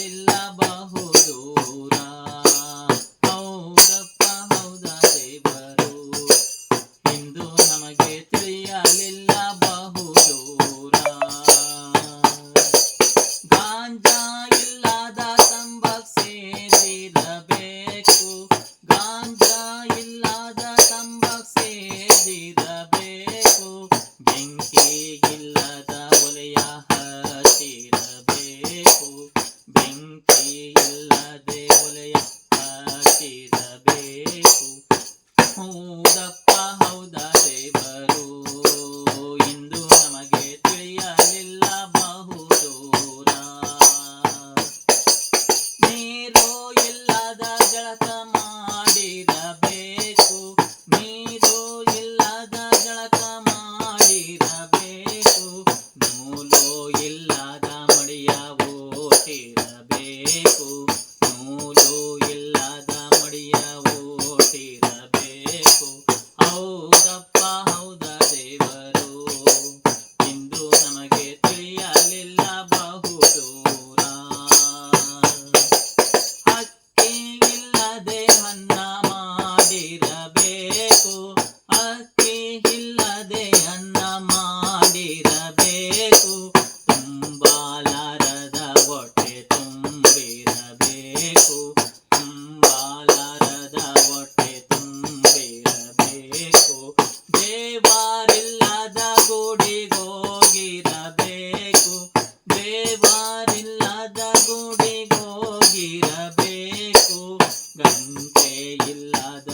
ನಿಲ್ಲಬಹುದು ಹೌದಪ್ಪ, ಹೌದ ದೇವರು? ಇಂದು ನಮಗೆ ತಿಳಿಯಲಿಲ್ಲಬಹುದು ಗಾಂಜಾ ಇಲ್ಲದ ತಂಬಕ್ ಸೇದಿರಬೇಕು. ಗಾಂಜಾ ಇಲ್ಲದ ತಂಬಕ್ ಸೇದಿರಬೇಕು. ಬೆಂಕಿ ಇಲ್ಲದ ಭಕ್ತಿ ಇಲ್ಲದೆ ಅನ್ನ ಮಾಡಿರಬೇಕು. ತುಂಬಾಲಾರದ ಹೊಟ್ಟೆ ತುಂಬಿರಬೇಕು. ತುಂಬಾಲಾರದ ಹೊಟ್ಟೆ ತುಂಬಿರಬೇಕು. ದೇವಾರಿಲ್ಲದ ಗುಡಿಗೋಗಿರಬೇಕು ಗುಡಿ ಹೋಗಿರಬೇಕು. ಗಂಟೆ ಇಲ್ಲದ